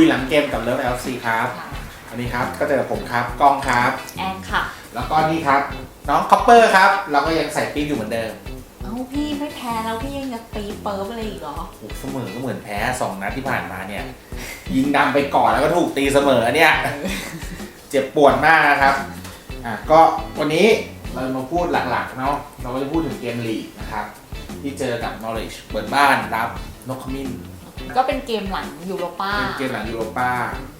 ยหลังเกมกับเลิฟ LC ครับค่ะวันนี้ครับก็เจอกับผมครับกล้องครับ แอนค่ะ แล้วก็นี่ครับ น้องคอปเปอร์ครับ เราก็ยังใส่ปี๊บอยู่เหมือนเดิมเอ้าพี่ไม่แพ้แล้วพี่ยังจะตีเปิร์ฟอะไรอีกเหรอ โอ้โหเสมอก็เหมือนแพ้สองนัดที่ผ่านมาเนี่ย ยิงดำไปก่อนแล้วก็ถูกตีเสมอเนี่ย เจ็บปวดมากนะครับ อะก็วันนี้เรามาพูดหลักๆเนาะ เราก็จะพูดถึงเกมลีกนะครับ ที่เจอกับ Norwich เปิดบ้านรับนกขมิ้น ก็เป็นเกมหลังยูโรป้า เป็นเกมหลังยูโรป้า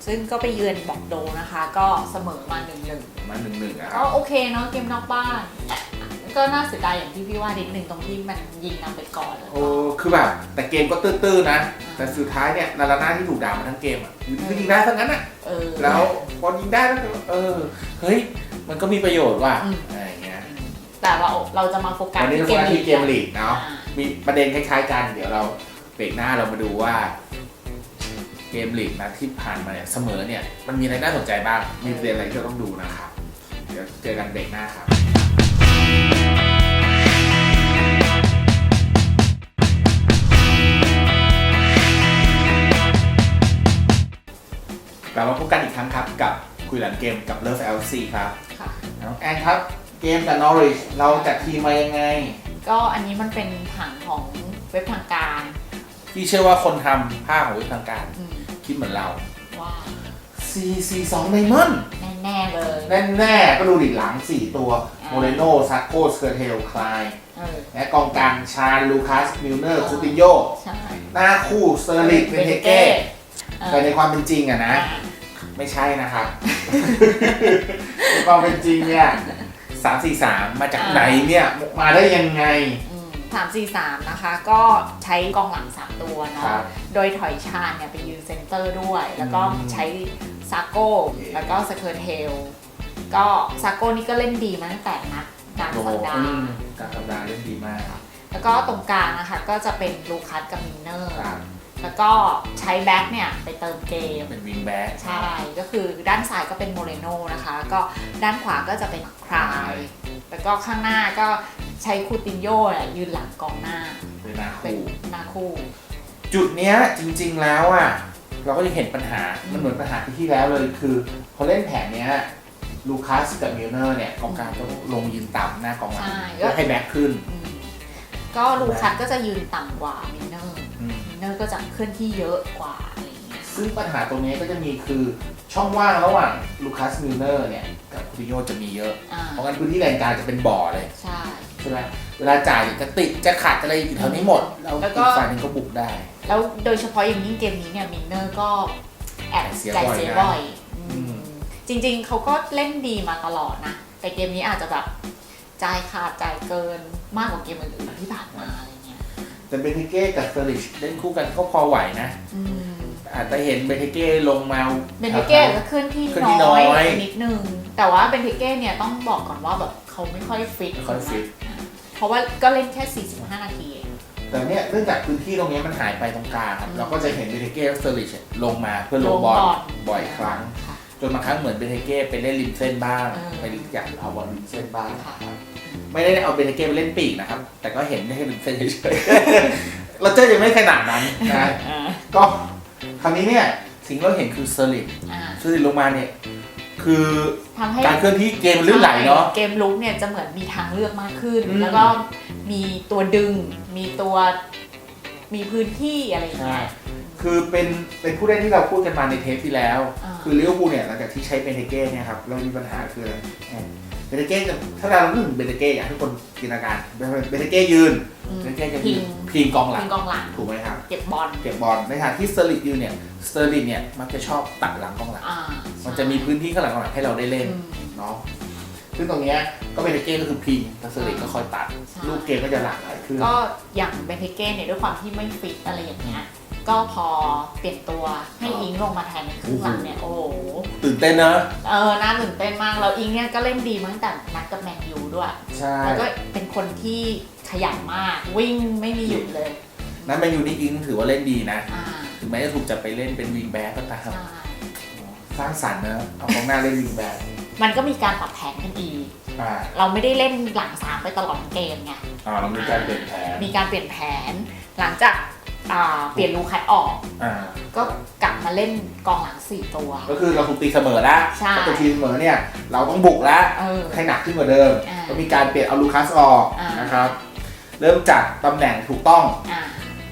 ซึ่งก็ไปเยือนบอกโดนะคะ ก็เสมอมาหนึ่งหนึ่งมาหนึ่งหนึ่งนะคก็รับโอเคเนาะเกมนอกบ้าน ก็น่าเสียดายอย่างที่พี่ว่านิดนึงตรงที่มันยิงนำไปก่อนแล้วโอ้ก็ คือแบบแต่เกมก็ตื้อๆนะ แต่สุดท้ายเนี่ยนาราน่าที่ถูกด่ามาทั้งเกมอะคือยิงได้ทั้งนั้นอะ เออ แล้วพอยิงได้แล้วก็เออ เฮ้ย มันก็มีประโยชน์ว่ะอืม อะไรอย่างเงี้ย แต่เราเราจะมาโฟกัสวันนี้เราโฟกัสที่เกมลีกอ่เนาะมีประเด็นคล้ายๆกัน เดี๋ยวเรา เบรกหน้าเรามาดูว่าเกมลีกนะที่ผ่านมาเนี่ยเสมอเนี่ยมันมีอะไรน่าสนใจบ้าง มีประเด็นอะไรที่เราต้องดูนะครับ เดี๋ยวเจอกันเบรกหน้าครับกลับมาพบกันอีกครั้งครับกับคุยหลังเกมกับ Love LC ครับค่ะน้องแอนครับเกมกับ Norwich เราจัดทีมมายังไง ก็อันนี้มันเป็นผังของเว็บทางการ พี่เชื่อว่าคนทำภาพของวิทางการ อืมคิดเหมือนเราว่า C C 2 Diamond แน่ๆเลยแน่ๆก็ดูดิหลัง 4 ตัวอ่าโมเรโนซักโกสเคอร์เทลคลายเออและกองกลางชาญลูคัสมิลเนอร์คูตินโยใช่หน้าคู่เซอร์ลิกเบนเทเก้เออแต่ในความเป็นจริงอะนะ ไม่ใช่นะครับ ในความเป็นจริงเนี่ย 343 มาจากไหนเนี่ย มาได้ยังไง สามสี่สามนะคะ ก็ใช้กองหลังสามตัวครัเนาะบโดยถอยชาญเนี่ยไปยืนเซนเตอร์ด้วย แล้วก็อืมใช้ซาโก้โอเคแล้วก็สเคอร์เทล ก็ซาโก้นี่ก็เล่นดีมาตั้งแต่นัดกลางโอ้โหสัปดาอืห์มกลารสัปดาห์เล่นดีมาก แล้วก็ตรงกลางนะคะก็จะเป็นลูคัสกับมินเนอร์ครับ แล้วก็ใช้แบ็คเนี่ยไปเติมเกม เป็นวิงแบ็กใช่ ก็คือด้านซ้ายก็เป็นโมเรโนนะคะก็ด้านขวาก็จะเป็นคราย แล้วก็ข้างหน้าก็ใช้คูตินโยเนี่ยยืนหลังกองหน้า เป็นหนาเป็นคู่ หน้าคู่ จุดเนี้ยจริงๆแล้วอะเราก็จะเห็นปัญหา มันเหมือนปัญหาที่ที่แล้วเลยคือพอเล่นแผนเนี้ยลูคัสกับมิลเนอร์เนี่ยกองกลางต้องลงยืนต่ำหน้ากองหลังใช่ เพื่อให้แบ็คขึ้น อืมก็ลูคัสก็จะยืนต่ำกว่ามินเนอร์อืมมิน เนอร์ก็จะเคลื่อนที่เยอะกว่าอะไรอย่างเงี้ยซึ่งปัญหาตรงนี้ก็จะมีคือช่องว่างระหว่างลูคัสมิลเนอร์เนี่ยกับคูติโยจะมีเยอะ อ่าเพราะงั้นพื้นที่แรงกลางจะเป็นบ่อเลยใช่ ใช่ไหมเวลาจ่ายจะติดจะขัดอะไรอยู่แถวนี้หมดแล้วแล้วก็ อีกฝ่ายหนึงก็บุกได้ แล้วโดยเฉพาะอย่างยิ่งเกมนี้เนี่ยมินเนอร์ก็แอบเสียใจบ่อยเสียนะบ่อยอืมอืม จริงๆเขาก็เล่นดีมาตลอดนะ แต่เกมนี้อาจจะแบบจ่ายขาดจ่ายเกินมากกว่าเกมอื่นๆที่ผ่านมาอะไรเงี้ย แต่เบนเทเก้กับเซอร์ลิชเล่นคู่กันก็พอไหวนะ อืมอาจจะเห็นเบนเทเก้ลงมาเบนเทเก้จะเคลื่อนที่เคลื่อนที่น้อยน้อยไปนิดนึง แต่ว่าเบนเทเก้เนี่ยต้องบอกก่อนว่าแบบเขาไม่ค่อยฟิตไม่ค่อยฟิต เพราะว่าก็เล่นแค่ 45 นาทีเอง แต่เนี่ยเนื่องจากพื้นที่ตรงนี้มันหายไปตรงกลางครับอืม เราก็จะเห็นเบนเทเก้และเซอร์ลิชลงมาเพื่อลงบอลบ่อยครั้ง ค่ะ จนบางครั้งเหมือนเบนเทเก้ไปเล่นริมเส้นบ้างเออไปอยากเอาบอลริมเส้นบ้าง ค่ะ ไม่ได้เอาเบนเทเก้ไปเล่นปีกนะครับ แต่ก็เห็นได้แค่ริมเส้นเฉยๆเราเจอยังไม่ขนาดนั้นนะอ่าก็คราวนี้เนี่ยสิ่งที่เราเห็นคือเซอร์ลิชอ่าเซอร์ลิชลงมาเนี่ยคือทำให้การเคลื่อนที่เกมมันลื่นไหลเนาะ เกมลุกเนี่ยจะเหมือนมีทางเลือกมากขึ้น อืมแล้วก็มีตัวดึง มีตัว มีพื้นที่อะไรอย่างใช่เงี้ยคือเป็นเป็นผู้เล่นที่เราพูดกันมาในเทปที่แล้ว อ่า คือลิเวอร์พูลเนี่ยหลังจากที่ใช้เบนเทเก้เนี่ยครับเรามีปัญหาคืออะไร เบนเทเก้จะถ้าเราพูดถึงเบนเทเก้อยากให้ทุกคนจินตนาการเบนเทเก้ยืนอืมเบนเทเก้จะพิยืงนพิงกองหลัพิงงกองหลังถูกไหมครับเก็บบอลเก็บบอลในขณะที่สเตอร์ลิงยืนเนี่ยสเตอร์ลิงเนี่ยมักจะชอบตัดหลังกองหลัง อ่ามันจะมีพื้นที่ข้างหลังกองหลังให้เราได้เล่นอืมเนาะซึ่งตรงเนี้ยก็เบนเทเก้ก็คือพิงแล้วสเตอร์ลิงก็คอยตัดใช่ลูกเกมก็จะหลากหลายขึ้น ก็อย่างเบนเทเก้เนี่ยด้วยความที่ไม่ฟิตอะไรอย่างเงี้ย ก็พอเปลี่ยนตัวให้อิงลงมาแทนในครึ่งหลังเนี่ยโอ้โห ตื่นเต้นนะ เออน่าตื่นเต้นมากแล้วอิงเนี่ยก็เล่นดีมาตั้งแต่นัดกับแมนยูด้วย ใช่ แล้วก็เป็นคนที่ขยันมากวิ่งไม่มีหยุดเลย นั้นแมนยูนี่อิงถือว่าเล่นดีนะ อ่าถึงแม้จะถูกจับไปเล่นเป็นวิงแบ็กก็ตาม ใช่สร้างสรรค์นะ เอาของหน้าเล่นวิงแบ็กมันก็มีการปรับแผนกันอีก อ่าเราไม่ได้เล่นหลังสามไปตลอดเกมไง อ่าเรามีการเปลี่ยนแผนมีการเปลี่ยนแผน หลังจาก อ่าเปลี่ยนลูคัสออก อ่า ก็กลับมาเล่นกองหลังสี่ตัว ก็คือเราถูกตีเสมอแล้วใช่ถ้าตัวทีมเสมอเนี่ย เราต้องบุกแล้วเออ ให้หนักขึ้นกว่าเดิม อ่าก็มีการเปลี่ยนเอาลูคัสออกอ่าน นะครับ เริ่มจากตำแหน่งถูกต้อง อ่า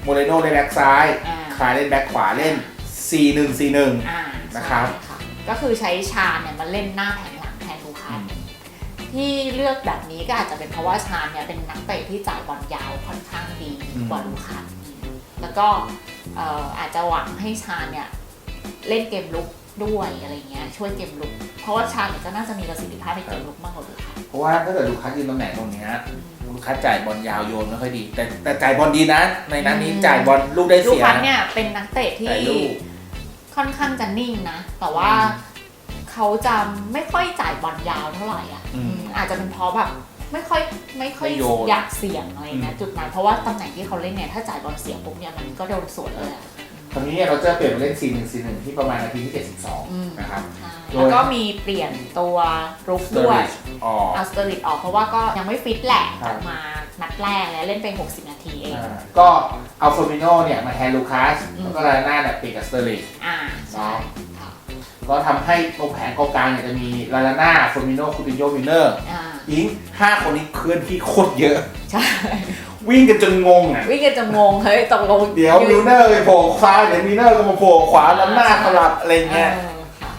โมเรโนเล่นแบ็กซ้ายอ่า คลายเล่นแบ็กขวาเล่น 4 1 4 1 อ่านะครับ ใช่ค่ะก็คือใช้ชาญเนี่ยมาเล่นหน้าแผงหลังแทนลูคัสที่เลือกแบบนี้ก็อาจจะเป็นเพราะว่าชาญเนี่ยเป็นนักเตะที่จ่ายบอลยาวค่อนข้างดีกว่าลูคัส แล้วก็เอ่ออาจจะหวังให้ชาญเนี่ยเล่นเกมลุกด้วยอะไรเงี้ยช่วยเกมลุก เพราะว่าชาญเนี่ยก็น่าจะมีประสิทธิภาพในเกมลุกมากกว่าลูคัสเพราะว่าถ้าเกิดลูคัสยืนตำแหน่งตรงเนี้ยลูคัสจ่ายบอลยาวโยนไม่ค่อยดี แต่แต่จ่ายบอลดีนะ ในนั้นนี้อืมจ่ายบอลลูกได้ลูเสียคัสนะเนี่ยเป็นนักเตะที่จ่ายลูกค่อนข้างจะนิ่งนะ แต่ว่าอืมเขาจะไม่ค่อยจ่ายบอลยาวเท่าไหร่อะอืมอืมอาจจะเป็นเพราะแบบ ไม่ค่อยไม่ค่อยไม่โยน อยากเสี่ยงอะไรอืนะมจุดนั้นเพราะว่าตำแหน่งที่เขาเล่นเนี่ยถ้าจ่ายบอลเสียปุ๊บเนี่ยมันก็โดนสวนเลยอะคราวนี้เนี่ยเราจะเปลี่ยนมาเล่น4 1 4 1ที่ประมาณนาทีที่ อืม72 นะครับใช่โดย แล้วก็มีเปลี่ยนตัวรุกด้วยอ๋อเอาสเตอริดออกเพราะว่าก็ยังไม่ฟิตแหละครับมานัดแรกแล้วเล่นไป 60 นาทีเอง อ่าก็เอาเฟอร์มิโนเนี่ยมาแทนลูคัสอืม แล้วก็ลาน่าเนี่ยเปลี่ยนกับสเตอร์ลิงอ่าใช่ค่ะก็ทำให้ตรงแผงกองกลางเนี่ยจะมีลาลาน่าเฟอร์มิโนคูตินโยวินเนอร์ อ่า อิงห้าคนนี้เคลื่อนที่โคตรเยอะ ใช่วิ่งกันจนงงอะ วิ่งกันจะงงเฮ้ยตกลงเดี๋ยวมิลเนอร์ไปโผล่ซ้ายเดี๋ยวมิลเนอร์ก็มาโผล่ขวาแล้วหน้าสลับอะไรเงี้ยเออค่ะ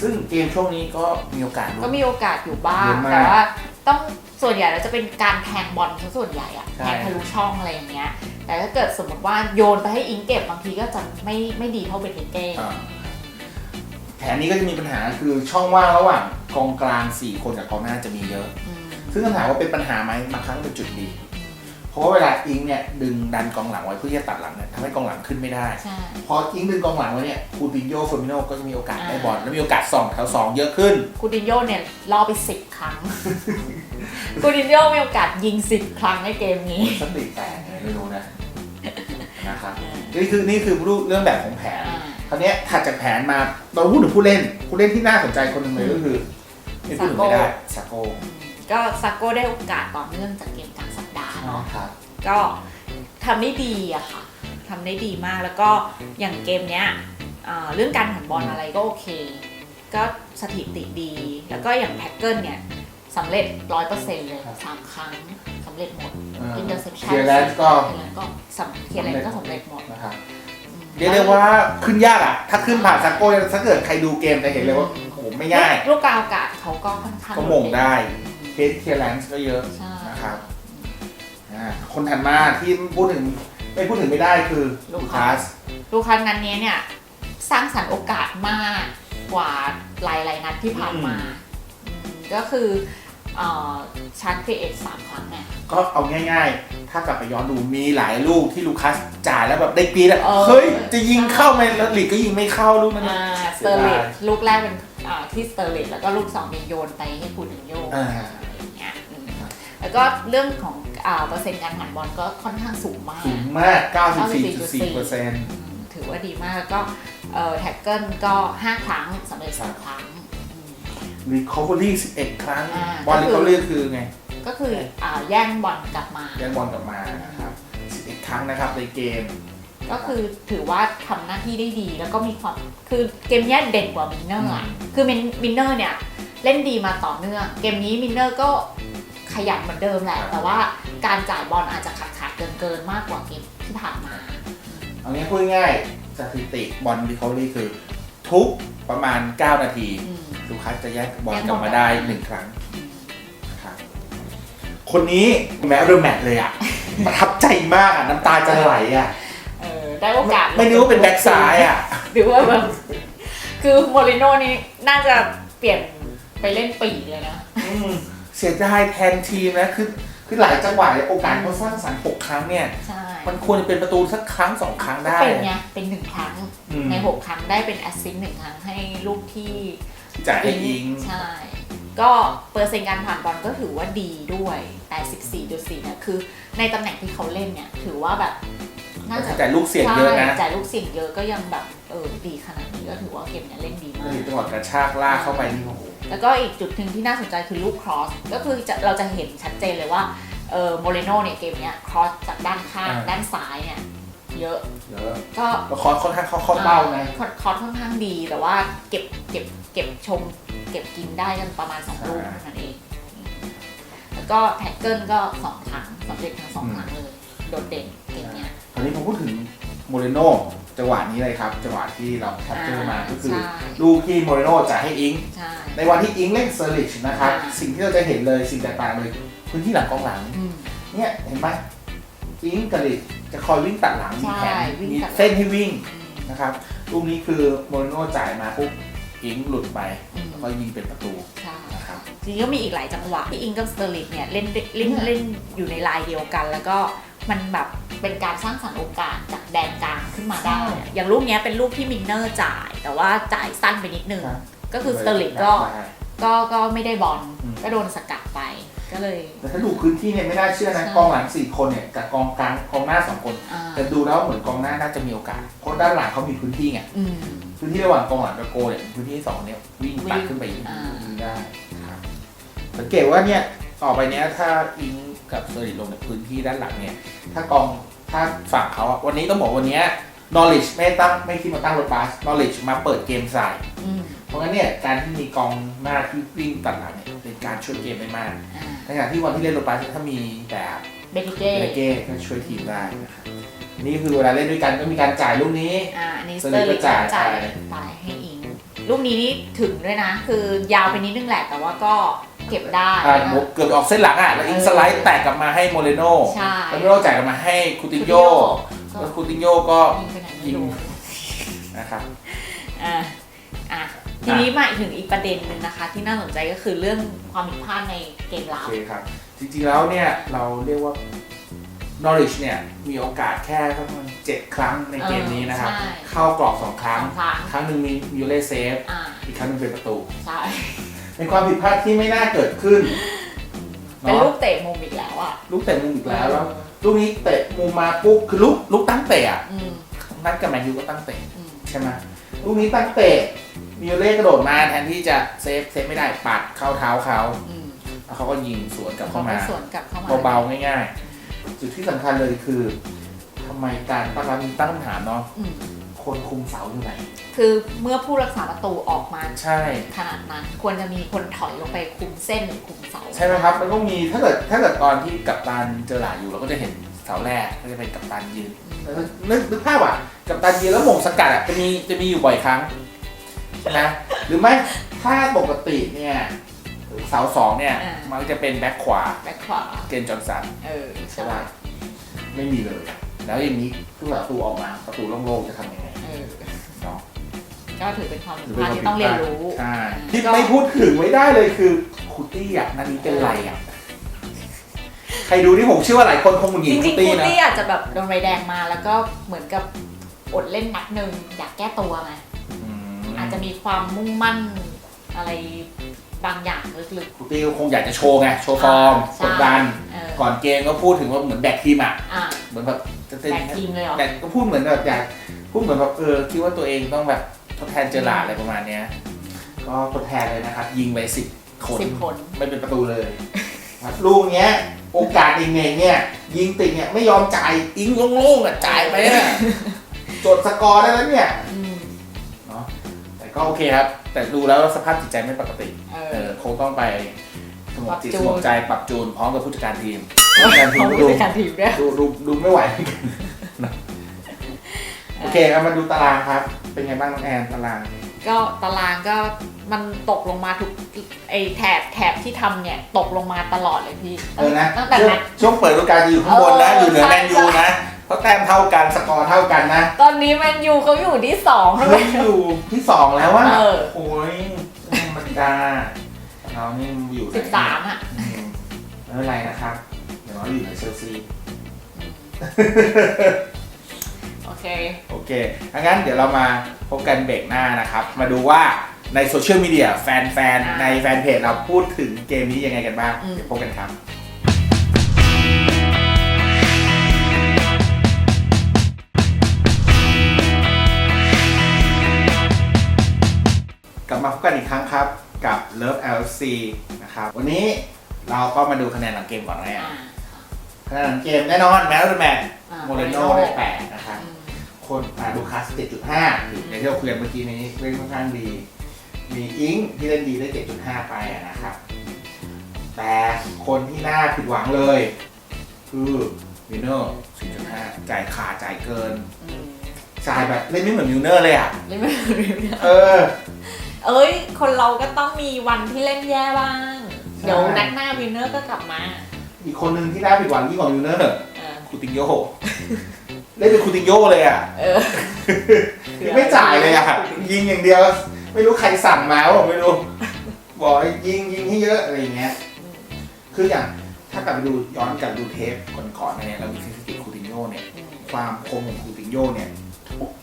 ซึ่งเกมช่วงนี้ก็มีโอกาสลุ้ก็นมีโอกาสอยู่บ้าเยงอะมากแต่ว่าต้องส่วนใหญ่แล้วจะเป็นการแทงบอลซะส่วนใหญ่อะใช่ แทงทะลุช่องอะไรอย่างเงี้ย แต่ถ้าเกิดสมมติว่าโยนไปให้อิงเก็บบางทีก็จะไม่ไม่ดีเท่าเบนเก้อ่า แผนนี้ก็จะมีปัญหาคือช่องว่างระหว่างกองกลาง 4 คนกับกองหน้าจะมีเยอะอืมซึ่งคำถามว่าเป็นปัญหาไหมบางครั้งเป็นจุดดี เพราะว่าเวลาอิงเนี่ยดึงดันกองหลังไว้เพื่อที่จะตัดหลังเนี่ยทำให้กองหลังขึ้นไม่ได้ใช่พออิงดึงกองหลังไว้เนี่ยคูตินโยเฟอร์มิโนก็จะมีโอกาสอ่าได้บอลและมีโอกาสส่องแถวสองเยอะขึ้นกูดินโยเนี่ยล่อไปสิบครั้งกูดินโยมีโอกาสยิงสิบครั้งในเกมนี้สติแตกไงไม่รู้นะนะครับนี่คือนี่คือรูปเรื่องแบบของแผนอ่า คราวเนี้ยถัดจากแผนมาเราพูดถึงผู้เล่น ผู้เล่นที่น่าสนใจคนหนึ่งเลยก็คือไม่พูดถึงไม่ได้ซาโก้อืมก็ซาโก้ได้โอกาสต่อเนื่องจากเกมกลางสัปดาห์เนาะครับก็ทำได้ดีอะค่ะทำได้ดีมากแล้วก็อย่างเกมเนี้ยเอ่อเรื่องการผ่านบอลอะไรก็โอเค ก็สถิติดี แล้วก็อย่างแท็กเกิลเนี่ยสำเร็จร้อยเปอร์เซ็นต์เลยสามครั้งสำเร็จหมดอินเตอร์เซปชั่นเคียร์แลนด์ก็เคียร์แลนด์ก็สำเคียร์แลนด์ก็สำเร็จหมดนะครับอืม เรียกได้ว่าขึ้นยากอะ ถ้าขึ้นผ่านซาโก้เนี่ยถ้าเกิดใครดูเกมจะเห็นเลยว่าโอ้โหไม่ง่าย ลูกกลางอากาศเขาก็ค่อนข้างก็หม่งได้เคสเคียร์แลนด์ก็เยอะใช่นะครับอ่าคนถัดมาที่พูดถึงไม่พูดถึงไม่ได้คือลูคัสลูกค้านัดนี้เนี่ย สร้างสรรค์โอกาสมากกว่าหลายๆนัดที่ผ่านมาอืมก็คือเอ่อ ชาร์จครีเอทสามครั้งไงก็เอาง่ายๆ ถ้ากลับไปย้อนดูมีหลายลูกที่ลูคัสจ่ายแล้วแบบได้ปีแล้วเออ เฮ้ย จะยิงเข้าไหมแล้วหลีกก็ยิงไม่เข้าลูกนั้นอ่าสเสีเตอยร์ดายเลตลูกแรกเป็นอ่าที่สเตอร์เลตแล้วก็ลูกสองเป็นโยนไปให้ปูดินโยอ่า อะไรอย่างเงี้ยอืมแล้วก็เรื่องของอ่าเปอร์เซ็นต์การผ่านบอลก็ค่อนข้างสูงมากสูงมาก 94.4เปอร์เซ็นต์ อืมถือว่าดีมากแล้วก็เอ่อแท็กเกิลก็ 5 ครั้งสำเร็จสองครั้งอืม recovery 11 ครั้ง อ่าบอลก็คือ recovery คือไงก็คืออ่าแย่งบอลกลับมาแย่งบอลกลับมานะครับ11 ครั้งนะครับในเกม ก็คือถือว่าทำหน้าที่ได้ดีแล้วก็มีความคือเกมเนี้ยเด่นกว่ามินเนอร์อะอืม คือมินมินเนอร์เนี่ยเล่นดีมาต่อเนื่อง เกมนี้มินเนอร์ก็ขยันเหมือนเดิมแหละ แต่ว่าการจ่ายบอลอาจจะขาดขาดเกินเกินๆมากกว่าเกมที่ผ่านมา เอางี้พูดง่ายๆสถิติบอล recovery คือทุกประมาณ 9 นาที อืม ลูคัสจะแย่งบอลแย่งกบอลลับมาได้1ครั้งนะครับคนนี้แม้เดอร์แมตเลยอะ ประทับใจมากอะ น้ำตาจะไหลอะ เออได้โอกาสไม่นึกว่าเป็นแบ็กซ้ายอะ หรือว่าแบบคือโมริโน่นี่น่าจะเปลี่ยนไปเล่นปีกเลยนะ อืมเสียดายแทนทีมนะคือคือหลายจังหวะเนี่ยโอกาสเขาสร้างสรรค์หกครั้งเนี่ย ใช่มันควรจะเป็นประตูสักครั้งสองครั้งได้ เป็นไงเป็นหนึ่งครั้ง อืม ใน6ครั้งได้เป็นแอสซิสต์หนึ่งครั้งให้ลูกที่ จ่ายให้ยิงใช่ ก็เปอร์เซ็นต์การผ่านบอลก็ถือว่าดีด้วย84.4เนี่ยคือ ในตำแหน่งที่เขาเล่นเนี่ย ถือว่าแบบน่าจะแต่ลูกเสี่ยงเยอะนะใช่จ่ายลูกเสี่ยงเยอะก็ยังแบบเออดีขนาดนี้ก็ถือว่าเกมเนี้ยเล่นดีมากจังหวะกระชากลากเข้าไปนี่โอ้โหแล้วก็อีกจุดหนึ่งที่น่าสนใจคือลูกครอส ก็คือจะเราจะเห็นชัดเจนเลยว่าเออโมเรโนเนี่ยเกมเนี้ยครอสจากด้านข้างอ่าด้านซ้ายเนี่ยเยอะเยอะก็แล้วคอร์สค่อนข้างเข้าเข้าเป้าไงคอร์สคอร์สค่อนข้างดีแต่ว่าเก็บเก็บ เก็บชมเก็บกินได้กันประมาณสองลูกอ่าเท่านั้นเอง แล้วก็แท็กเกิลก็สองครั้งสำเร็จทั้งสองอืมครั้งเลยโดดเด่นเก่งเนี่ยตอนนี้ผมพูดถึงโมเรโนจังหวะนี้เลยครับจังหวะที่เราแคปเจอร์มาก็คือใช่ลูกที่โมเรโนจ่ายให้อิงใช่ในวันที่อิงเล่นเซอร์ลิชนะครับอ่าสิ่งที่เราจะเห็นเลยสิ่งแตกต่างเลยพื้นที่หลังกองหลังอืมเนี่ยเห็นไหมอิงกับลิชจะคอยวิ่งตัดหลังมีแผนใช่วิ่งมีตัดหลังเส้นให้วิ่งนะครับลูกนี้คือโมเรโนจ่ายมาปุ๊บ อิงหลุดไปอืมแล้วก็ยิงเป็นประตูใช่นะครับจริงๆก็มีอีกหลายจังหวะที่อิงกับสเตอร์ลิตเนี่ยเล่นเล่นเล่นอยู่ในลายเดียวกัน แล้วก็มันแบบเป็นการสร้างสรรค์โอกาสจากแดนกลางขึ้นมาได้อะอย่างลูกเนี้ยเป็นลูกที่มินเนอร์จ่าย แต่ว่าจ่ายสั้นไปนิดนึงครับก็คือสเตอร์ลิตก็ก็ก็ไม่ได้บอลอืมก็โดนสกัดไปก็เลย แต่ถ้าดูพื้นที่เนี่ยไม่น่าเชื่อนะใช่กองหลังสี่คนเนี่ยกับกองกลางกองหน้าสองคนอ่าแต่ดูแล้วเหมือนกองหน้าน่าจะมีโอกาสเพราะด้านหลังเขามีพื้นที่ไงอืม พื้นที่ระหว่างกองหลังกับโกเนี่ยพื้นที่สองเนี่ยวิ่งตัดขึ้นไปยิงอ่ายิงได้ครับสังเกตว่าเนี่ยต่อไปเนี้ยถ้าอิงกับเซอร์ลิตลงในพื้นที่ด้านหลังเนี่ย ถ้ากองถ้าฝั่งเขาอะวันนี้ต้องบอกวันเนี้ย knowledge ไม่ตั้งไม่คิดมาตั้งรถบัส knowledge มาเปิดเกมใส่ อืมเพราะงั้นเนี่ยการที่มีกองหน้าที่วิ่งตัดหลังเนี่ยเป็นการช่วยเกมได้มากอ่าในขณะที่วันที่เล่นรถบัสถ้ามีแบบเบนิเก้เบเก้ก็ช่วยทีมได้นะครับ นี่คือเวลาเล่นด้วยกันก็มีการจ่ายลูกนี้ อ่าอันนี้สสเตเตออร์ร์ลิลิตตก็จ่ายจ่ายไปไปให้อิง ลูกนี้นี่ถึงด้วยนะ คือยาวไปนิดนึงแหละแต่ว่าก็เก็บได้อ่าเกือบออกเส้นหลังอะแล้วอิงสไลด์แตกกลับมาให้โมเรโน่ใช่ แล้วโมเรโน่จ่ายกลับมาให้คูตินโยก็แล้วคูตินโยก็ ยิงไปไหนไม่รู้ นะครับอ่าอะทีนี้มาอีกถึงอีกประเด็นหนึ่งนะคะ ที่น่าสนใจก็คือเรื่องความผิดพลาดในเกมโอรับ เคครับ จริงๆแล้วเนี่ยเราเรียกว่า Norwich เนี่ยมีโอกาสแค่ประมาณเจ็ดครั้งในเกมนี้นะครับใช่ เข้ากรอบสองครั้งสองครั้งครั้งหนึ่งมีมิวเล่เซฟ อ่าอีกครั้งหนึงเป็นประตู ใช่ เป็นความผิดพลาดที่ไม่น่าเกิดขึ้นเป็นเนาะลูกเตะมุมอีกแล้วอะลูกเตะมุมอีกแล้วแล้วลูกนี้เตะมุมมาปุ๊บคือลูกลูกตั้งเตะอะอืมนัดกับแมนยูก็ตั้งเตะอืมใช่ไหมลูกนี้ตั้งเตะมิวเล่กระโดดมาแทนที่จะเซฟเซฟไม่ได้ปัดเข้าเท้าเขาอืมแล้วเขาก็ยิงสวนกลับเขาเข้าก็มาสวนกลับเข้ามาเบาๆง่ายๆ จุดที่สำคัญเลยคือทำไมการตั้งรับมีตั้งคำถามเนาะอืมคนคุมเสาอยู่ไหน คือเมื่อผู้รักษาประตูออกมาใช่ ขนาดนั้น ควรจะมีคนถอยลงไปคุมเส้นหรือคุมเสาใช่ไหมครับ มันต้องมีถ้าเกิดถ้าเกิดตอนที่กัปตันเจอหลาอยู่เราก็จะเห็นเสาแรกก็จะเป็นกัปตันยืนอืมนึกนึกภาพอะกัปตันยืนแล้วหม่งสกัดอะจะมีจะมีอยู่บ่อยครั้งใช่ไหมหรือไม่ถ้าปกติเนี่ย เสาสองเนี่ยมันก็จะเป็นแบ็คขวาแบ็คขวา เกนจอห์นสันเออใช่ป่ะไม่มีเลย แล้วอย่างนี้ผู้ประตูออกมาประตูโล่งๆจะทำยังไงเออเนาะก็ถือเป็นความผิดหรือพเป็นลาดความที่ต้องเรียนรู้ใช่อ่าที่ก็ไม่พูดถึงไม่ได้เลยคือคูตี้อะนันนี้เป็นไรอะใครดูที่ผมเชื่อว่าหลายคนคงหงุดหงิจดริคูงๆตี้คูนะ ตี้อาจจะแบบโดนใบแดงมาแล้วก็เหมือนกับอดเล่นนัดหนึ่งอยากแก้ตัวไงอืมอาจจะมีความมุ่งมั่นอะไร บางอย่างลึกคูตี้ก็คงอยากจะโชว์ไง โชว์ฟอร์มใช่ กดดัน ๆเออก่อนเกมก็พูดถึงว่าเหมือนแบกทีมอะ อะเหมือนแบบจะเต้นแบ่งทีมเลยเหรอแบกก็พูดเหมือนแบบอยากพูดเหมือนแบบเออคิดว่าตัวเองต้องแบบทดแทนเจอหลาดอะไรประมาณเนี้ย ก็ทดแทนเลยนะครับ ยิงไปสิบคน สิบคน ไม่เป็นประตูเลยครับลูกเนี้ย โอกาสอีกเงเนี่ย ยิงติดเนี่ยไม่ยอมจ่ายอิงโล่งๆอะจ่ายไปอะจดสกอร์ได้แล้วเนี่ยอืมเนาะ แต่ก็โอเคครับ แต่ดูแล้วสภาพจิตใจไม่ปกติเอเอออคงต้องไปสงบจิตปรับจูสนงบใจปรับจูนพร้อมกับผู้จัดการทีมผู้จัดการทีมเขาก็ผู้ดูจัดการทีมด้วยดูดูดูไม่ไหวเหมือนกันนะโอเคเอามาดูตารางครับ เป็นไงบ้างน้องแอนตาราง ก็ตารางก็มันตกลงมาทุกไอแถบแถบที่ทำเนี่ยตกลงมาตลอดเลยพี่เออนะตั้งแต่ช่วงนั้นช่วงเปิดฤดูกาลจะอยู่ข้างบนนะ เอออยู่เหนือใช่ แมนยูนะ เพราะแต้มเท่ากันสกอร์เท่ากันนะตอนนี้แมนยูเขาอยู่ที่สองแล้วเฮ้ยอยู่ที่สองแล้วว่ะเออ โอ้ยไม่ธรรมดาเรานี่อยู่ไหนสิบสามอะ อืมไม่เป็นไรนะครับอย่างน้อยอยู่ในเชลซี โอเค โอเคงั้นเดี๋ยวเรามาพบกันเบรกหน้านะครับ มาดูว่าในโซเชียลมีเดียแฟนอ่าๆในแฟนเพจเราพูดถึงเกมนี้ยังไงกันบ้าง อืม เดี๋ยวพบกันครับ มาพบกันอีกครั้งครับ กับ Love LC นะครับ วันนี้เราก็มาดูคะแนนหลังเกมก่อนนะอ่าคะแนนหลังเกมแน่นอนแมนแมนอ่าโมเรโน Moreno ได้แปดนะครับ อืมคนอ่าลูคัสเจ็ดจุดห้าอย่างที่เราคุยกันเมื่อกี้นี้เล่นค่อนข้างดี มีอิงที่เล่นดีได้เจ็ดจุดห้าไปอะนะครับ แต่คนที่น่าผิดหวังเลย คือวินเนอร์สี่จุดห้าจ่ายขาดจ่ายเกิน อืมจ่ายแบบเล่นไม่เหมือนมิวเนอร์เลยอะ เล่นไม่รู้เรื่องเออ เอ้ย คนเราก็ต้องมีวันที่เล่นแย่บ้างใช่เดี๋ยวนัดหน้าวินเนอร์ก็กลับมาอีกคนหนึ่งที่น่าผิดหวังยิ่งกว่ามิวเนอร์เออคูตินโยเล่นเป็นคูตินโยเลยอะเออไม่จ่ายเลยอะยิงอย่างเดียว ไม่รู้ใครสั่งมาบอกไม่รู้บอกให้ยิงยิงให้เยอะอะไรอย่างเงี้ยคืออย่างถ้ากลับไปดูย้อนกลับดูเทปก่อนๆเนี่ยเรามีสถิติคูตินโยเนี่ย ความคมของคูตินโยเนี่ย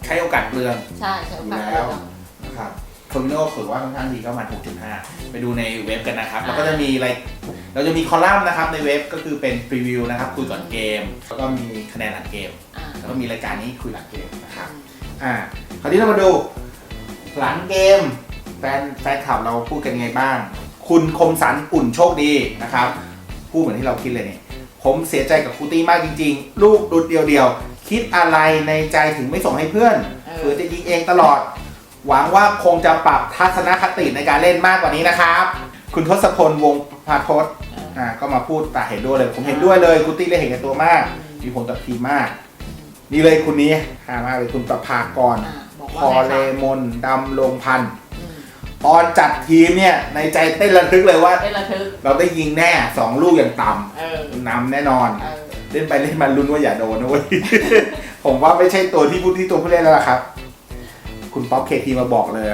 ใช้โอกาสเปลือง ใช่ใช่โอกาสอยู่แล้วนะครับ โคมิโนถือว่าค่อนข้างดีก็มา6.5 ไปดูในเว็บกันนะครับ แล้วก็จะมีอะไรเราจะมีคอลัมน์นะครับในเว็บก็คือเป็นพรีวิวนะครับคุยก่อนเกม แล้วก็มีคะแนนหลังเกมอ่าแล้วก็มีรายการนี้คุยหลังเกมนะครับอ่าคราวนี้เรามาดูหลังเกมแฟนแฟนข่าวเราพูดกันยังไงบ้าง คุณคมสันอุ่นโชคดีนะครับพูดเหมือนที่เราคิดเลยเนี่ยผมเสียใจกับครูตี้มากจริง ๆ ลูกดุดเดียวๆคิดอะไรในใจถึงไม่ส่งให้เพื่อนเออเพื่อจะยิงเองตลอด หวังว่าคงจะปรับทัศนคติในการเล่นมากกว่านี้นะครับ คุณทศพลวงศ์พาทศเอออ่าก็มาพูดตาเห็นด้วยเลย ผมเห็นด้วยเลยครูตี้เลยเห็นแกับตัวมาก มีผลต่อทีมมาก นี่เลยคุณนี้หามากเลยคุณประภากรอ่าบอกพว่าอไงเลคะมนดำลงพันธ์อืมตอนจัดทีมเนี่ยในใจเต้นระทึกเลยว่า เป็นระทึกเราได้ยิงแน่สองลูกอย่างต่เออำนำแน่นอน เออ เล่นไปเล่นมาลุ้นว่าอย่าโดนนะเว้ย ผมว่าไม่ใช่ตัวที่พูดที่ตัวผู้เล่นแล้วล่ะครับ คุณป๊อปเคทีมาบอกเลย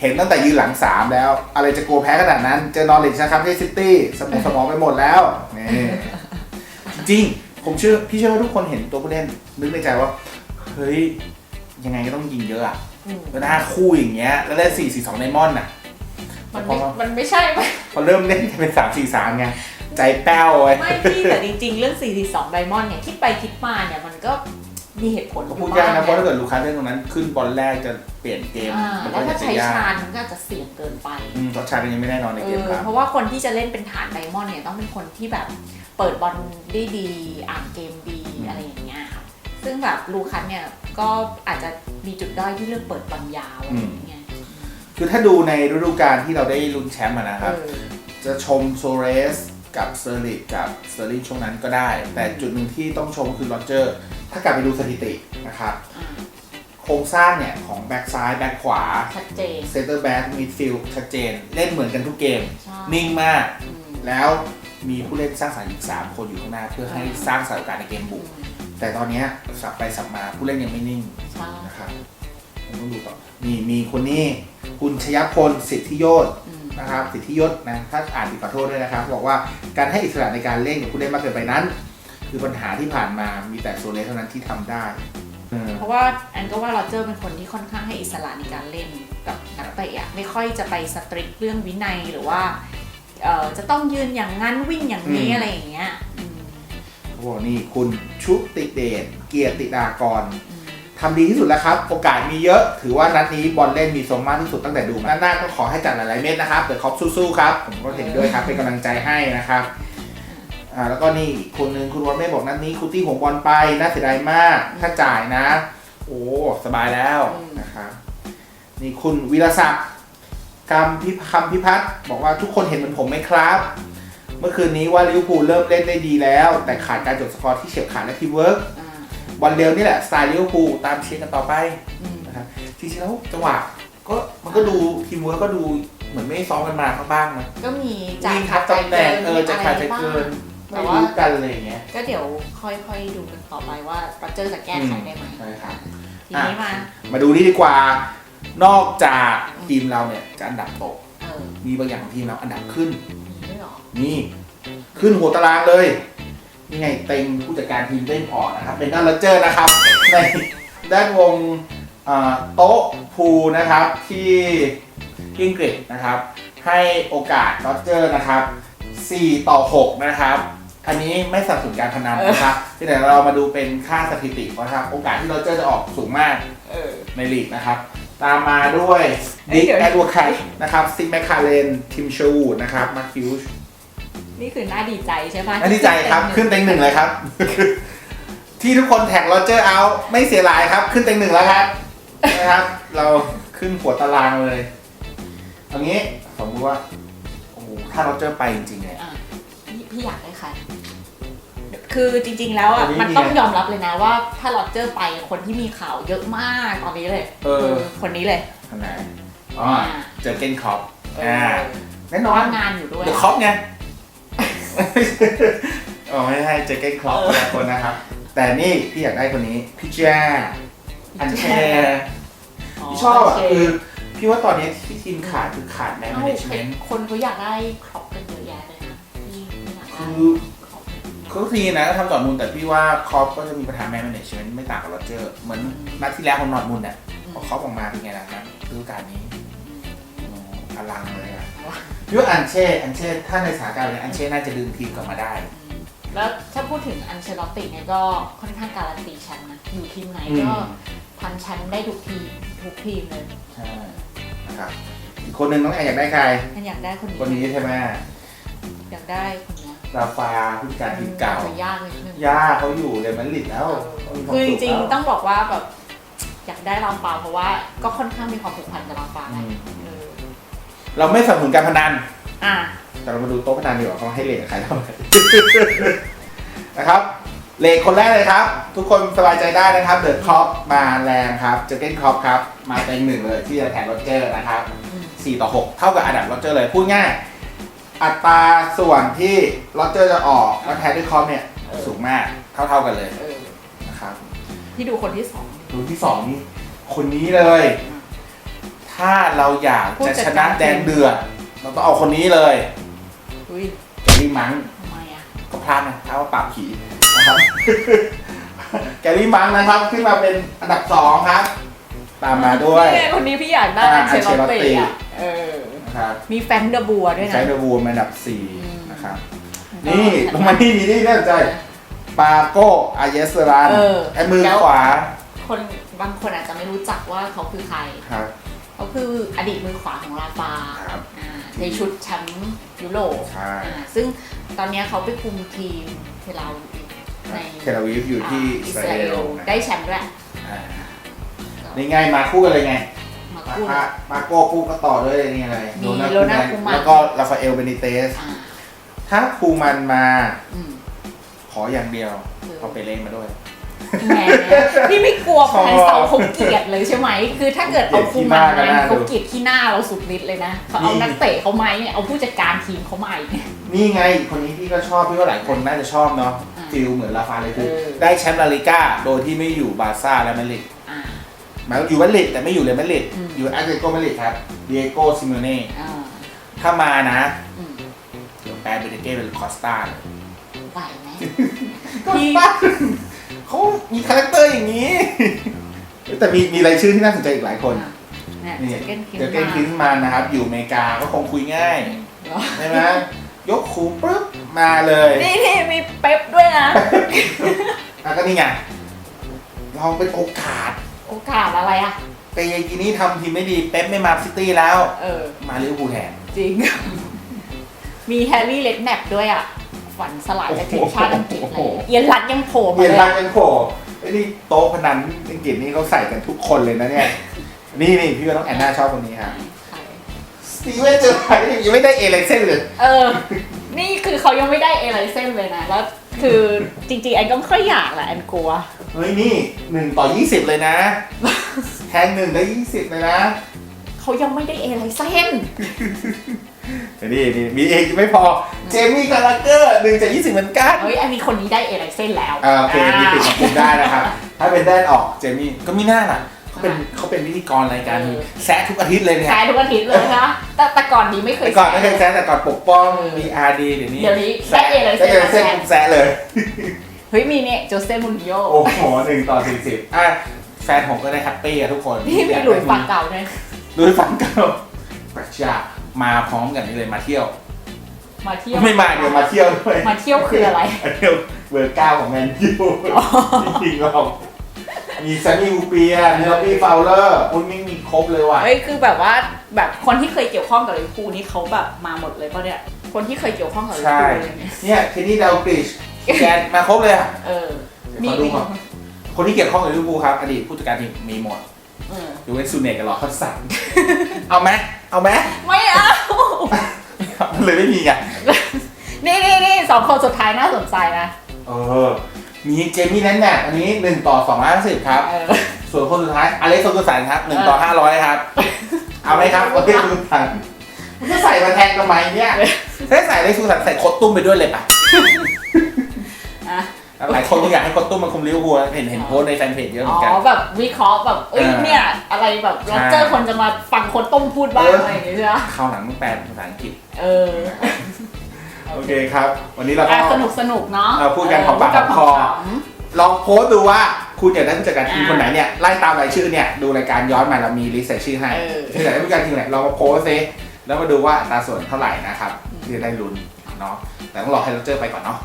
เห็นตั้งแต่ยืนหลังสามแล้ว อะไรจะโกลัวแพ้ขนาดนั้น เจอนอริชนะครับที่ซิตี้สมองสมองไปหมดแล้วนี่จริงๆผมเชื่อพี่เชื่อว่าทุกคนเห็นตัวผู้เล่นนึกในใจว่า เฮ้ย ยังไงก็ต้องยิงเยอะอะอืมแล้วหน้าคู่อย่างเงี้ย แล้วได้สี่สี่สองไดมอนด์อะ มันพไม่อมันไม่ใช่ไหมพอเริ่มเล่นเป็นสามสี่สามไงใจแป้วเว้ยไม่พี่แต่จริง ๆ เรื่อง42ไดมอนด์เนี่ยคิดไปคิดมาเนี่ยมันก็ มีเหตุผลก็อพูดยู่ยากบ้างนะเพราะนะถ้าเกิดลูคัสเล่นตรงนั้น ขึ้นบอลแรกจะเปลี่ยนเกมอ่ามันแล้ก็วจะถ้าใช้ยากชาญมันก็อาจจะเสี่ยงเกินไปอืมเพราะชาเป็นยังไม่แน่นอนในเอเกมอครับเพราะว่าคนที่จะเล่นเป็นฐานไดมอนด์เนี่ยต้องเป็นคนที่แบบเปิดบอลได้ดีอ่านเกมดีอืมอะไรอย่างเงี้ยค่ะซึ่งแบบลูคัสเนี่ยก็อาจจะมีจุดด้อยที่เรื่องเปิดบอลยาวอะไรอย่างเงี้ยคือถ้าดูในฤดูกาลที่เราได้ลุ้นแชมป์อะนะครับเออจะชมโซเรสกับเซอร์ลิกกับเซอร์ลิงช่วงนั้นก็ได้ แต่จุดหนึ่งที่ต้องชมคือโรเจอร์ ถ้ากลับไปดูสถิตินะครับอ่าโครงสร้างเนี่ยของแบ็กซ้ายแบ็กขวาชัดเจนเซนเตอร์แบ็กมิดฟิลด์ชัดเจน เล่นเหมือนกันทุกเกม ใช่นิ่งมาก อืมแล้วมีผู้เล่นสร้างสรรค์อีก 3 คนอยู่ข้างหน้า เพื่อให้สร้างสถานการณ์ในเกมบุก แต่ตอนเนี้ยสับไปสับมาผู้เล่นยังไม่นิ่ง ใช่นะครับผมต้องดูต่อนี่มีคนนี้ คุณชยพลสิทธิโยศอืมนะครับ สิทธิยศนะ ถ้าอ่านผิดขอโทษด้วยนะครับ บอกว่าการให้อิสระในการเล่นกับผู้เล่นมากเกินไปนั้น คือปัญหาที่ผ่านมามีแต่โซเลสเท่านั้นที่ทำได้เออ เพราะว่าแอนก็ว่าโรเจอร์เป็นคนที่ค่อนข้างให้อิสระในการเล่นกับนักเตะอะไม่ค่อยจะไปสตริกเรื่องวินัยหรือว่าเอ่อจะต้องยืนอย่างนั้นวิ่งอย่างนี้อะไรอย่างเงี้ยอืมเขาบอกนี่คุณชุติเดชเกียรติดากรอืมทำดีที่สุดแล้วครับ โอกาสมีเยอะ ถือว่านัดนี้บอลเล่นมีทรงมากที่สุดตั้งแต่ดูมาหน้าก็ขอให้จัดหลายๆเม็ดนะครับเดี๋ยวคอปสู้ๆครับ ผมก็เห็นด้วยครับเป็นกำลังใจให้นะครับ อ่าแล้วก็นี่อีกคนนึงคุณวอนเม่บอกนัดนี้คูตี้ห่วงบอลไปน่าเสียดายมาก ถ้าจ่ายนะ โอ้สบายแล้วนะครับนี่คุณวีรศักดิ์คำพิคำพิพัฒน์บอกว่าทุกคนเห็นเหมือนผมไหมครับ เมื่อคืนนี้ว่าลิเวอร์พูลเริ่มเล่นได้ดีแล้ว แต่ขาดการจบสกอร์ที่เฉียบขาดและทีมเวิร์กอ่าบอลเร็วนี่แหละสไตล์ลิเวอร์พูลตามเชียร์กันต่อไปอืมนะครับจริงๆแล้วจังหวะก็มันก็ดูทีมเวิร์กก็ดูเหมือนไม่ซ้อมกันมาข้างบ้างนะก็มีจ่ายวิ่งขาทัดบใจตำแหเกิน่งนเออจะขาดใจเกิน แต่ไม่ว่ารู้กันอะไรอย่างเงี้ย ก็เดี๋ยวค่อยๆดูกันต่อไปว่าโรเจอร์จะแก้ไขได้ไหมใช่ครับ ทีนี้มามาดูนี่ดีกว่า นอกจากทีมเราเนี่ยจะอันดับตก เออมีบางอย่างของทีมเราอันดับขึ้น มีด้วยเหรอนี่ ขึ้นหัวตารางเลย นี่ไงเต็งผู้จัดการทีมเล่นพอร์ตนะครับ เป็นด้านเลเจอร์นะครับ ในด้านวงเอ่อโต๊ะพูลนะครับที่ที่อังกฤษนะครับ ให้โอกาสโรเจอร์นะครับ 4 ต่อ 6 นะครับ อันนี้ไม่สนับสนุนการพนันนะครับที่แต่เรามาดูเป็นค่าสถิตินะครับ โอกาสที่โรเจอร์จะออกสูงมากเออ ในลีกนะครับ ตามมาด้วยเอ้ดิยกเดี๋ยว แอดวอร์แคทนะครับซิกแมคคาเลนทิมชูนะครับมาคิวช นี่คือน่าดีใจใช่ปะอันนี้ใจครับขึ้นเต็งหนึ่งเลยครับ ที่ทุกคนแท็กโรเจอร์เอาไม่เสียหลายครับ ขึ้นเต็งหนึ่งแล้วครับนะครับ เราขึ้นหัวตารางเลยเอางี้สมมติว่าโอ้โหถ้าโรเจอร์ไปจริงๆเนี่ยอะพี่พี่อยากได้ใครคือจริง ๆ แล้วอะ อันนี้มันดีต้องไงยอมรับเลยนะว่าถ้าโรเจอร์ไปคนที่มีข่าวเยอะมากตอนนี้เลยเออ คนนี้เลยทางไหนอ๋อเจอเกนคอปเออ่าอแน่นอนว่างานอยู่ด้วย เดอะคอปไง อ๋อไม่ใช่เจอเกนคอปคนละคนนะครับ แต่นี่พี่อยากได้คนนี้ พี่แจ้อันแชร์พี่ชอบอะโเคคือพี่ว่าตอนนี้ที่ทีมขาดคือขาดแมนเอ้าเนจเมนต์คนเขาอยากได้ครอปกันเยอะแยะเลยนะพี่พี่อยากได้คือ ครอปเขาทีนะก็ทำดอร์ทมุนด์แต่พี่ว่าคอปก็จะมีปัญหาแมนเนจเมนต์ไม่ต่างกับโรเจอร์ เหมือนนัดที่แล้วของนอร์ทมุนด์เนี่ยพอคอปออกมาเป็นไงล่ะครับฤดูกาลนี้โอ้อลังเลยอะพี่ว่าอันเช่อันเช่ถ้าในสถานการณ์แบบนี้อันเช่น่าจะดึงทีมกลับมาได้ แล้วถ้าพูดถึงอันเชลอตติเนี่ยก็ค่อนข้างการันตีแชมป์นะ อยู่ทีมไหนอืม ก็พันแชมป์ได้ทุกทีมทุกทีมเลยใช่นะครับอีกคนหนึ่งน้องแอนอยากได้ใครฉันอยากได้คนนี้คนนี้ใช่ไหมอยากได้คนเนี้ย ราฟาผู้จัดการทีมเก่าจะยากนิดนึงย่าเขาอยู่เรอัลมาดริดแล้วเขามีวามคือจสุขริงแล้วๆต้องบอกว่าแบบอยากได้ลำปาเพราะว่าก็ค่อนข้างมีความผูกพันกับลำปาอืนะมเออเราไม่สนับสนุนการพนัน อะ แต่เรามาดูโต๊ะพนันดีกว่าเขาให้เลทกับใครเท่าไหร่ นะครับเลทคนแรกเลยครับ ทุกคนสบายใจได้นะครับเดอะคอปมาแรงครับเจอเกนคอปครับ มาเต็งหนึ่งเลยที่จะแข่งโรเจอร์นะครับ อืม 4 ต่อ 6 เท่ากับอันดับโรเจอร์เลย พูดง่าย อัตราส่วนที่โรเจอร์จะออกแล้วแพ้ด้วยคอปเนี่ยสูงมากเท่าๆกันเลยเออนะครับพี่ดูคนที่สองดูที่สองนี่คนนี้เลย ถ้าเราอยากผู้จะจัดชการนะแดงเดือดเราต้องเอาคนนี้เลยอุ้ยแกรี่มังทำไมอะ ก็พลาดนะถ้าว่าปราบผีนะครับ แกรี่มังนะครับ ขึ้นมาเป็นอันดับสองครับ ตามมาด้วย นี่ไงคนนี้พี่อยากได้อ่าอันเชลอตติ Ancelotti อะเออ นะครับมีแฟรงค์เดอะบัวด้วยใช้นะเดวูมอันดับสี่อืมนะครับนี่ลงมาที่นี่นี่น่าสนใจปาโกอายสรันเออ ไอ้มือแล้วขวาคนบางคนอาจจะไม่รู้จักว่าเขาคือใคร ครับ เขาคืออดีตมือขวาของลาฟาครับอ่าในชุดแชมป์ยุโรปใช่ อ่าซึ่งตอนเนี้ยเขาไปคุมทีมเทลาวีฟในเทลอาวีฟอยู่ที่อิอิสสราราเอเอลลนะได้แชมป์ด้วย อ่านี่ไงมาคู่กันเลยไง มามาคู่ มามาโก้คู่ก็ต่อด้วยนี่อะไรมีโรโรนันัลลคูคูมัมันนแล้วก็ราฟาเอลเบนิเตส อ่าถ้าคูมันมาอืม ขออย่างเดียวคือ เอาไปเล่นมาด้วย แหมพี่ไม่กลัวแฟนสาวเขาเกลียดเลยใช่ไหม คือถ้าเกิดเอาคูมันมาเขาเกลียดขี้หน้าเราสุดฤทธิ์เลยนะ เขาเอานักเตะเขาไหมเนี่ยเอาผู้จัดการทีมเขาใหม่เนี่ย นี่ไงคนนี้พี่ก็ชอบพี่ว่าหลายคนน่าจะชอบเนาะอ่าฟิลเหมือนลาฟาเลยคือ เออ ได้แชมป์ลาลิก้าโดยที่ไม่อยู่บาร์ซ่าและมาดริดอ่า หมายว่าอยู่มาดริดแต่ไม่อยู่เรอัลมาดริดอืม อยู่อาร์เตโกมาดริดครับเดียโกซิโมเน่อ่าถ้ามานะอืมเดี๋ยวแปลเบเนเก้เป็นคอสตาเลยไหวไหมก็พี่ป้าเขามีคาแรคเตอร์อย่างนี้ แต่มีมีรายชื่อที่น่าสนใจอีกหลายคนอะเนี่ยนี่เจอเกนคินเดี๋ยวเกนคินส์มันนะครับ อยู่อเมริกาก็คงคุยง่ายเหรอใช่ไหมยกคูปุ๊บมาเลยนี่นี่มีเป๊ปด้วยนะ แล้วก็นี่ไงลองเป็นโอกาส โอกาสอะไรอะ เปเยกินี่ทำทีมไม่ดี เป๊ปไม่มาซิตี้แล้ว เออ มาลิเวอร์พูลแทน จริง มีแฮร์รี่เลดแนปด้วยอะฝันสลายจากทีมชาติอังกฤษเลยเอียนรัดยังโผล่มาเปลี่ยนเลยทางอะกันโผล่ไอ้นี่โต๊ะพนันอังกฤษนี่เขาใส่กันทุกคนเลยนะเนี่ย นี่นี่พี่ว่าน้องแอนนาชอบคนนี้ครับสตีเวนเจอร์ไพยังไม่ได้เอเลเซนเลยเออ นี่คือเขายังไม่ได้เอไรเส้นเลยนะ แล้วคือจริงๆแอนก็ไม่ค่อยอยากแหละแอนกลัว เฮ้ยนี่หนึ่งต่อยี่สิบเลยนะ แทงหนึ่งได้ยี่สิบเลยนะเขายังไม่ได้เอไรเส้นแต่นี่นี่มีเองไม่พอ เจมี่คาราเกอร์หนึ่งจากยี่สิบเหมือนกันเฮ้ยอันนี้คนนี้ได้เอไรเส้นแล้วอ่าโอเคมีติดมาคุมได้นะครับ ถ้าเป็นแดนออกเจมี่ก็มีหน้าล่ะเขาเป็นเขาเป็นพิธีกรรายการแซะทุกอาทิตย์เลยเนี่ยแซะทุกอาทิตย์เลยนะแต่แต่ก่อนนี้ไม่เคยแต่ก่อนไม่เคยแซะแซะแต่ก่อนปกป้องมีอาร์ดีเดี๋ยวนี้เดี๋ยวนี้ได้เอเลยได้เอเลยเส้นแซะเลย เฮ้ยมีเนี่ยโจเซ่มูรินโญ่โอ้โหหนึ่งต่อสี่สิบอะแฟนผมก็ได้แฮปปี้อะทุกคนนี่มีหลุยส์ฝากเก่าด้วยหลุยส์ฝังเก่าปรัชญามาพร้อมกันนี่เลยมาเที่ยว มาเที่ยวไม่มาเดี๋ยวมาเที่ยวด้วยมาเที่ยวคืออะไรมาเที่ยวเบอร์เก้าของแมนยูจริงๆเรามีซันนี่อูเปียมีล็อบบี้ฟาวเลอร์คุณไม่มีครบเลยว่ะเฮ้ยคือแบบว่าแบบคนที่เคยเกี่ยวข้องกับลิเวอร์พูลนี่เขาแบบมาหมดเลยป่ะเนี่ยคนที่เคยเกี่ยวข้องกับลิเวอร์ใช่พูลอะไรเงี้ยเนี่ยเคนนี่ดาวกริช แกนมาครบเลยอะเออ มีขอดูก่อนคนที่เกี่ยวข้องกับลิเวอร์พูลครับอดีตผู้จัดการทีมมีหมดเออยูเวนซูเนตกับลอคัสสันเอาไหมเอาไหมไม่เอามันเลยไม่มีไงนี่นี่นี่สองคนสุดท้ายน่าสนใจนะเออมีเจมี่แนนแนทอันนี้หนึ่งต่อสองร้อยห้าสิบครับ เออ ส่วนคนสุดท้ายอเล็กซ์โซกุสันครับหนึ่งต่อห้าร้อยครับ เอาไหมครับโอเคคุณสันมันจะใส่มาแทนทำไมเนี่ยถ้าใส่อเล็กซ์โซกุสันใส่โคตตุ้มไปด้วยเลยปะ อะหลายคนก็อยากให้โคตตุ้มมาคุมลิเวอร์พูลนะเห็นเห็นโพสต์ในแฟนเพจเยอะเหอ๋มือนกันอแบบวิเคราะห์แบบเอ้ยเออเนี่ย อะไรแบบโรเจอร์คนจะมาฟังคนต้มพูดบ้างเออออะไรอย่างเงี้ยใช่ไหมเข้าวหลังต้องแปลเป็นภาษาอังกฤษเออโอเคครับ วันนี้เราก็ อะสนุกสนุกเนาะเออพูดกันของปากของคอลองโพสต์ดูว่าคุณอยากได้ผู้จัดการทีมคนไหนเนี่ยไล่ตามรายชื่อเนี่ยดูรายการย้อนมาเรามีลิสต์รายชื่อให้เออที่อยากได้ผู้จัดการทีมไหนลองมาโพสต์ซิแล้วมาดูว่าอัตราส่วนเท่าไหร่นะครับที่จะได้ลุ้นเนาะแต่ต้องรอให้เราเจอไปก่อนเนาะ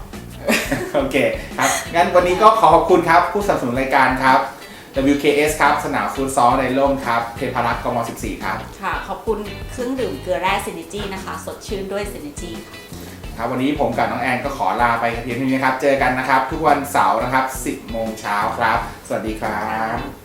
โอเคครับ งั้นวันนี้ก็ขอขอบคุณครับ ผู้สนับสนุนรายการครับ WKS ครับ สนามฟุตซอลในร่มครับ เทพารักษ์กม14 ครับ ค่ะ ขอบคุณเครื่องดื่มเกลือแร่ซินิจีนะคะ สดชื่นด้วยซินิจีค่ะครับ วันนี้ผมกับน้องแอนก็ขอลาไปเพียงเท่านี้นะครับ เจอกันนะครับ ทุกวันเสาร์นะครับ 10 โมงเช้าครับ สวัสดีครับ